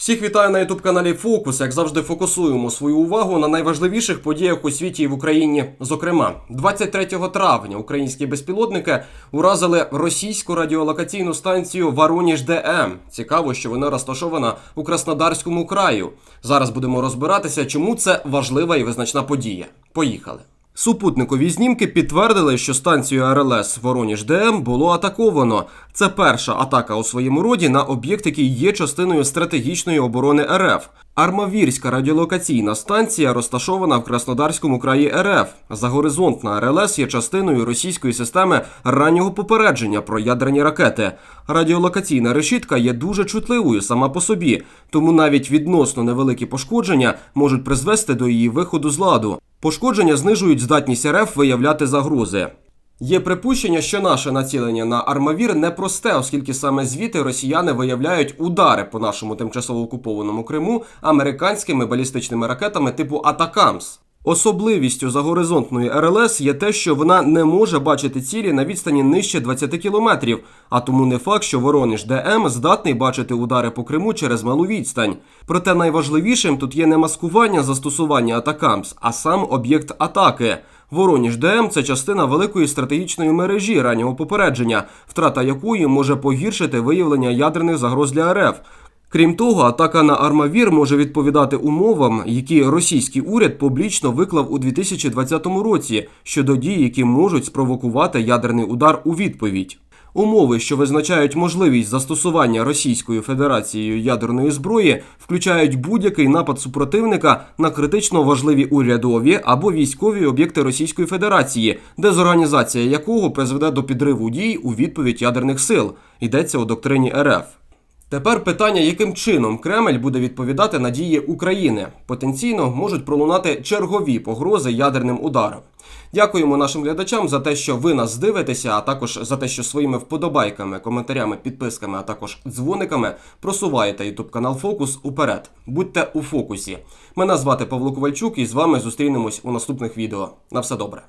Всіх вітаю на ютуб каналі Фокус. Як завжди, фокусуємо свою увагу на найважливіших подіях у світі і в Україні. Зокрема, 23 травня українські безпілотники уразили російську радіолокаційну станцію Вороніж ДМ. Цікаво, що вона розташована у Краснодарському краю. Зараз будемо розбиратися, чому це важлива і визначна подія. Поїхали. Супутникові знімки підтвердили, що станцію РЛС Вороніж ДМ було атаковано. Це перша атака у своєму роді на об'єкт, який є частиною стратегічної оборони РФ. Армавірська радіолокаційна станція розташована в Краснодарському краї РФ. Загоризонтна РЛС є частиною російської системи раннього попередження про ядерні ракети. Радіолокаційна решітка є дуже чутливою сама по собі, тому навіть відносно невеликі пошкодження можуть призвести до її виходу з ладу. Пошкодження знижують здатність РФ виявляти загрози. Є припущення, що наше націлення на Армавір непросте, оскільки саме звідти росіяни виявляють удари по нашому тимчасово окупованому Криму американськими балістичними ракетами типу Атакамс. Особливістю загоризонтної РЛС є те, що вона не може бачити цілі на відстані нижче 20 кілометрів, а тому не факт, що Воронеж ДМ здатний бачити удари по Криму через малу відстань. Проте найважливішим тут є не маскування застосування Атакамс, а сам об'єкт атаки. Вороніж ДМ це частина великої стратегічної мережі раннього попередження, втрата якої може погіршити виявлення ядерних загроз для РФ. Крім того, атака на Армавір може відповідати умовам, які російський уряд публічно виклав у 2020 році щодо дій, які можуть спровокувати ядерний удар у відповідь. Умови, що визначають можливість застосування Російською Федерацією ядерної зброї, включають будь-який напад супротивника на критично важливі урядові або військові об'єкти Російської Федерації, дезорганізація якого призведе до підриву дій у відповідь ядерних сил. Йдеться у доктрині РФ. Тепер питання, яким чином Кремль буде відповідати на дії України. Потенційно можуть пролунати чергові погрози ядерним ударом. Дякуємо нашим глядачам за те, що ви нас дивитеся, а також за те, що своїми вподобайками, коментарями, підписками, а також дзвониками просуваєте YouTube канал Фокус уперед. Будьте у фокусі. Мене звати Павло Ковальчук, і з вами зустрінемось у наступних відео. На все добре.